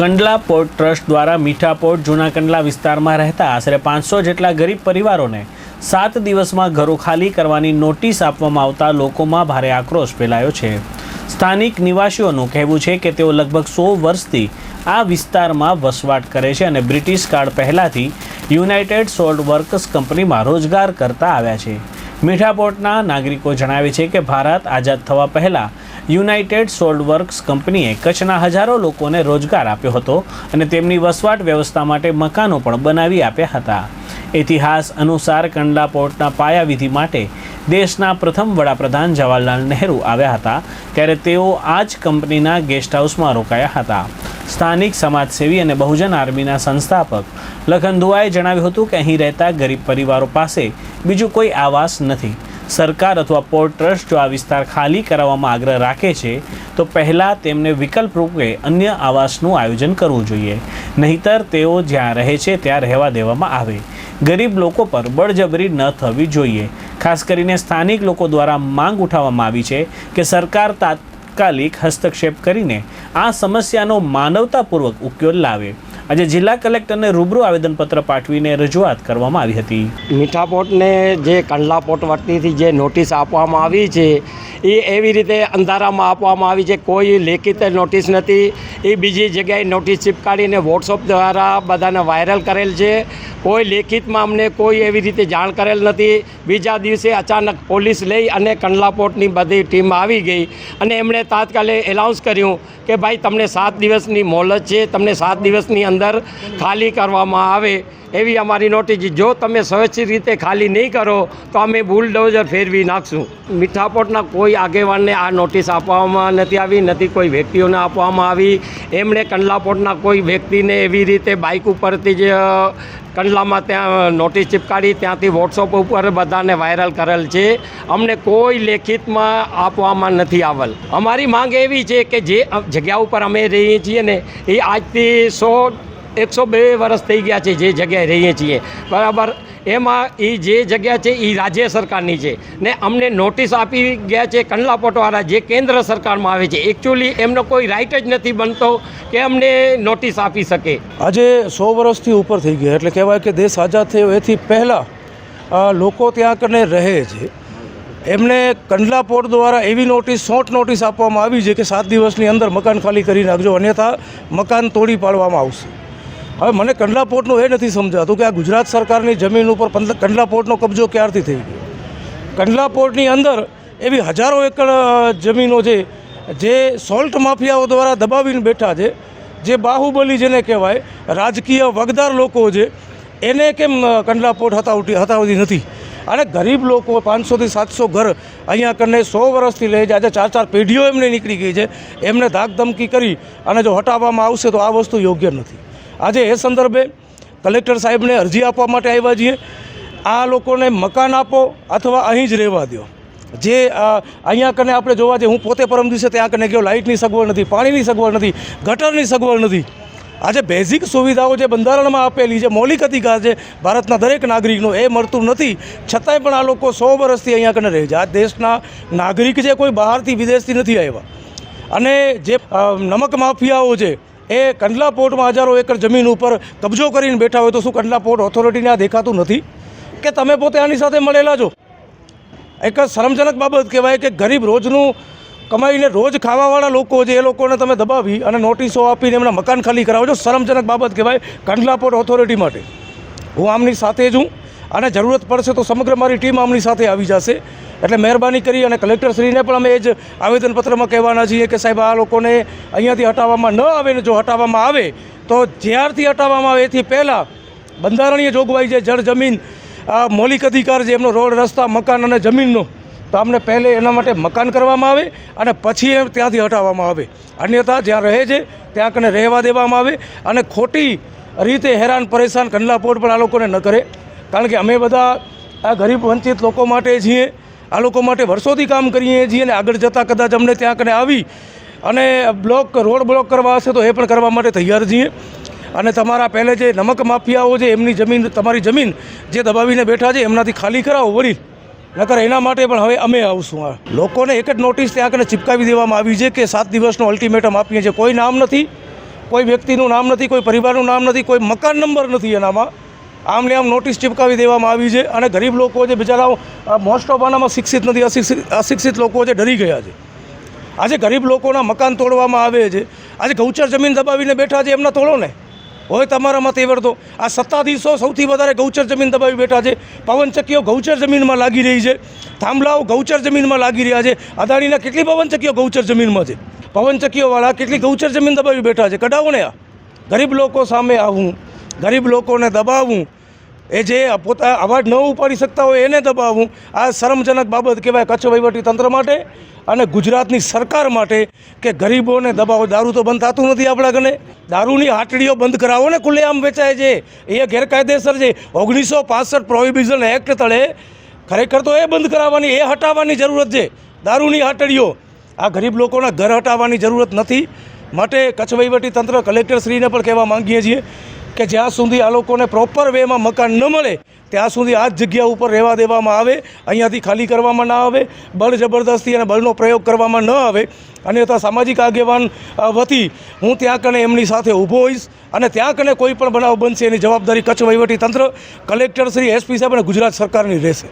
Kandla port trust દ્વારા મીઠા port જૂના કંડલા વિસ્તારમાં રહેતા આશરે પાંચસો જેટલા ગરીબ પરિવારોને સાત દિવસમાં ઘરો ખાલી કરવાની નોટિસ આપવામાં આવતા લોકોમાં ભારે આક્રોશ ફેલાયો છે. સ્થાનિક નિવાસીઓનું કહેવું છે કે તેઓ લગભગ સો વર્ષથી આ વિસ્તારમાં વસવાટ કરે છે અને બ્રિટિશ કાળ પહેલાંથી યુનાઇટેડ સોલ્ટ વર્કર્સ કંપનીમાં રોજગાર કરતા આવ્યા છે. મીઠા પોર્ટના નાગરિકો જણાવે છે કે ભારત આઝાદ થવા પહેલાં યુનાઇટેડ સોલ્ડ વર્ક્સ કંપનીએ કચ્છના હજારો લોકોને રોજગાર આપ્યો હતો અને તેમની વસવાટ વ્યવસ્થા માટે મકાનો પણ બનાવી આપ્યા હતા. ઇતિહાસ અનુસાર કંડલા પોર્ટના પાયાવિધિ માટે દેશના પ્રથમ વડાપ્રધાન જવાહરલાલ નહેરુ આવ્યા હતા, ત્યારે તેઓ આ જ કંપનીના ગેસ્ટ હાઉસમાં રોકાયા હતા. સ્થાનિક સમાજસેવી અને બહુજન આર્મીના સંસ્થાપક લખન દુઆએ જણાવ્યું હતું કે અહીં રહેતા ગરીબ પરિવારો પાસે બીજું કોઈ આવાસ નથી. સરકાર અથવા પોર્ટ ટ્રસ્ટ જો આ વિસ્તાર ખાલી કરાવવામાં આગ્રહ રાખે છે, તો પહેલાં તેમને વિકલ્પ રૂપે અન્ય આવાસનું આયોજન કરવું જોઈએ. નહીતર તેઓ જ્યાં રહે છે ત્યાં રહેવા દેવામાં આવે. ગરીબ લોકો પર બળજબરી ન થવી જોઈએ. ખાસ કરીને સ્થાનિક લોકો દ્વારા માંગ ઉઠાવવામાં આવી છે કે સરકાર તાત્કાલિક હસ્તક્ષેપ કરીને આ સમસ્યાનો માનવતાપૂર્વક ઉકેલ લાવે. આજે જિલ્લા કલેક્ટરને રૂબરૂ આવેદનપત્ર પાઠવીને રજૂઆત કરવામાં આવી હતી. મીઠા પોર્ટને જે કંડલા પોર્ટ વતીથી જે નોટિસ આપવામાં આવી છે એ એવી રીતે અંધારામાં આપવામાં આવી છે. કોઈ લેખિત નોટિસ નથી. એ બીજી જગ્યાએ નોટિસ ચીપકાડીને વોટ્સઅપ દ્વારા બધાને વાયરલ કરેલ છે. કોઈ લેખિતમાં અમને કોઈ એવી રીતે જાણ કરેલ નથી. બીજા દિવસે અચાનક પોલીસ લઈ અને કંડલાપોર્ટની બધી ટીમ આવી ગઈ અને એમણે તાત્કાલિક એલાઉન્સ કર્યું કે ભાઈ, તમને સાત દિવસની મોહલત છે. તમને સાત દિવસની અંદર ખાલી કરવામાં આવે. એવી અમારી નોટિસ જો તમે સ્વચ્છ રીતે ખાલી નહીં કરો, તો અમે બુલડોઝર ફેરવી નાખશું. મીઠાપોટના કોઈ આગેવાનને આ નોટિસ આપવામાં નથી આવી, નથી કોઈ વ્યક્તિઓને આપવામાં આવી. એમણે કંડલાપોટના કોઈ વ્યક્તિને એવી રીતે બાઇક ઉપરથી જ કંડલામાં ત્યાં નોટિસ ચિપકાડી, ત્યાંથી વોટ્સઅપ ઉપર બધાને વાયરલ કરેલ છે. અમને કોઈ લેખિતમાં આપવામાં નથી આવેલ. અમારી માંગ એવી છે કે જે જગ્યા ઉપર અમે રહીએ છીએ ને, એ આજથી સો એકસો બે વર્ષ થઈ ગયા છે જે જગ્યાએ રહીએ છીએ. બરાબર? એમાં એ જે જગ્યા છે એ રાજ્ય સરકારની છે. ને અમને નોટિસ આપી ગયા છે કંડલાપોટવાળા જે કેન્દ્ર સરકારમાં આવે છે. એકચ્યુઅલી એમનો કોઈ રાઇટ જ નથી બનતો કે અમને નોટિસ આપી શકે. આજે સો વર્ષથી ઉપર થઈ ગયા. એટલે કહેવાય કે દેશ આઝાદ થયો. એથી પહેલાં લોકો ત્યાં કને રહે છે. એમને કંડલા પોર્ટ દ્વારા એવી નોટિસ, શોર્ટ નોટિસ આપવામાં આવી છે કે સાત દિવસની અંદર મકાન ખાલી કરી નાખજો. અન્યથા મકાન તોડી પાડવામાં આવશે. હવે મને કંડલા પોર્ટનું એ નથી સમજાતું કે આ ગુજરાત સરકારની જમીન ઉપર કંડલા પોર્ટનો કબજો ક્યારથી થઈ ગયો? કંડલા પોર્ટની અંદર એવી હજારો એકર જમીનો છે, જે સોલ્ટ માફિયાઓ દ્વારા દબાવીને બેઠા છે, જે બાહુબલી જેને કહેવાય, રાજકીય વગદાર લોકો છે, એને કેમ કંડલા પોર્ટ હતાવતી હતાવતી નથી? અને ગરીબ લોકો, પાંચસોથી સાતસો ઘર અહીંયા કરીને સો વર્ષથી લે છે, આજે ચાર ચાર પેઢીઓ એમને નીકળી ગઈ છે, એમને ધાકધમકી કરી અને જો હટાવવામાં આવશે તો આ વસ્તુ યોગ્ય નથી. આજે એ સંદર્ભે કલેક્ટર સાહેબને અરજી આપવા માટે આવ્યા છીએ. આ લોકોને મકાન આપો અથવા અહીં જ રહેવા દો. જે અહીંયા કને આપણે જોવા જઈએ, હું પોતે પરમ દિવસે ત્યાં કને ગયો, લાઇટની સગવડ નથી, પાણીની સગવડ નથી, ગટરની સગવડ નથી. આજે બેઝિક સુવિધાઓ જે બંધારણમાં આપેલી છે મૌલિક અધિકાર છે ભારતના દરેક નાગરિકનો, એ મળતું નથી. છતાંય પણ આ લોકો સો વર્ષથી અહીંયા કને રહે છે. આ દેશના નાગરિક છે કોઈ બહારથી વિદેશથી નથી આવ્યા. અને જે નમક માફિયાઓ છે એ કંડલા પોર્ટમાં હજારો એકર જમીન ઉપર કબજો કરીને બેઠા હોય તો શું કંડલા પોર્ટ ઓથોરિટીને આ દેખાતું નથી? કે તમે પોતે આની સાથે મળેલા છો? એક શરમજનક બાબત કહેવાય કે ગરીબ રોજનું કમાઈને રોજ ખાવાવાળા લોકો છે એ લોકોને તમે દબાવી અને નોટિસો આપીને એમના મકાન ખાલી કરાવો છો, શરમજનક બાબત કહેવાય કંડલા પોર્ટ ઓથોરિટી માટે. હું આમની સાથે જ હું. અને જરૂરત પડશે તો સમગ્ર મારી ટીમ આમની સાથે આવી જશે. એટલે મહેરબાની કરી અને કલેક્ટરશ્રીને પણ અમે એ જ આવેદનપત્રમાં કહેવાના છીએ કે સાહેબ, આ લોકોને અહીંયાથી હટાવવામાં ન આવે ને જો હટાવવામાં આવે, તો જ્યારથી હટાવવામાં આવે એથી પહેલાં બંધારણીય જોગવાઈ છે જળ જમીન મૌલિક અધિકાર છે એમનો રોડ, રસ્તા, મકાન અને જમીનનો, તો અમને પહેલે એના માટે મકાન કરવામાં આવે અને પછી એ ત્યાંથી હટાવવામાં આવે. અન્યથા જ્યાં રહે છે, ત્યાં કને રહેવા દેવામાં આવે અને ખોટી રીતે હેરાન, પરેશાન, કંડલા પોર્ટ પણ આ લોકોને ન કરે. કારણ કે અમે બધા આ ગરીબ વંચિત લોકો માટે છીએ, આ લોકો માટે વર્ષોથી કામ કરીએ છીએ અને આગળ જતાં કદાચ અમને ત્યાં કને આવી અને બ્લોક, રોડ બ્લોક કરવા હશે તો એ પણ કરવા માટે તૈયાર છીએ. અને તમારા પહેલે જે નમક માફિયાઓ છે, એમની જમીન, તમારી જમીન જે દબાવીને બેઠા છે, એમનાથી ખાલી કરાવો વળી. નકર એના માટે પણ હવે અમે આવશું આ. લોકોને એક જ નોટિસ ત્યાં કને ચિપકાવી દેવામાં આવી છે કે સાત દિવસનો અલ્ટિમેટમ આપીએ છીએ. કોઈ નામ નથી, કોઈ વ્યક્તિનું નામ નથી, કોઈ પરિવારનું નામ નથી, કોઈ મકાન નંબર નથી એનામાં. આમને આમ નોટિસ ચિપકાવી દેવામાં આવી છે અને ગરીબ લોકો જે બિચારાઓ મોસ્ટ ઓફ આનામાં શિક્ષિત નથી, અશિક્ષિત અશિક્ષિત લોકો જે ડરી ગયા છે. આજે ગરીબ લોકોના મકાન તોડવામાં આવે છે. આજે ગૌચર જમીન દબાવીને બેઠા છે, એમના તોડો ને. હોય તમારામાં તેવર તો. આ સત્તાધીશો સૌથી વધારે ગૌચર જમીન દબાવી બેઠા છે. પવનચક્કીઓ ગૌચર જમીનમાં લાગી રહી છે. થાંભલાઓ ગૌચર જમીનમાં લાગી રહ્યા છે. અદાણીના કેટલી પવનચક્કીઓ ગૌચર જમીનમાં છે? પવનચક્કીઓવાળા કેટલી ગૌચર જમીન દબાવી બેઠા છે? કઢાવો ને આ. ગરીબ લોકો સામે આવવું ગરીબ લોકોને દબાવવું એ જે પોતા અવાજ ન ઉપાડી શકતા હોય એને દબાવવું આ શરમજનક બાબત કહેવાય કચ્છ તંત્ર માટે અને ગુજરાતની સરકાર માટે કે ગરીબોને દબાવો. દારૂ તો બંધ થતું નથી આપણા કને દારૂની હાટડીઓ બંધ કરાવો ને ખુલ્લેઆમ વેચાય છે. એ ગેરકાયદેસર છે. ઓગણીસો પાસઠ પ્રોહિબિશન એક્ટ તળે ખરેખર તો એ બંધ કરાવવાની, એ હટાવવાની જરૂરત છે. દારૂની હાટડીઓ આ ગરીબ લોકોના ઘર હટાવવાની જરૂરત નથી. માટે કચ્છ તંત્ર કલેક્ટરશ્રીને પણ કહેવા માંગીએ છીએ કે જ્યાં સુધી આ લોકોને પ્રોપર વેમાં મકાન ન મળે, ત્યાં સુધી આ જ જગ્યા ઉપર રહેવા દેવામાં આવે, અહીંયાથી ખાલી કરવામાં ના આવે, બળ જબરદસ્તી અને બળનો પ્રયોગ કરવામાં ન આવે. અને ત્યાં સામાજિક આગેવાન વતી હું ત્યાં કને એમની સાથે ઊભો હોઈશ અને ત્યાં કને કોઈ પણ બનાવ બનશે એની જવાબદારી કચ્છ વહીવટી તંત્ર કલેક્ટર શ્રી એસપી સાહેબ અને ગુજરાત સરકારની રહેશે.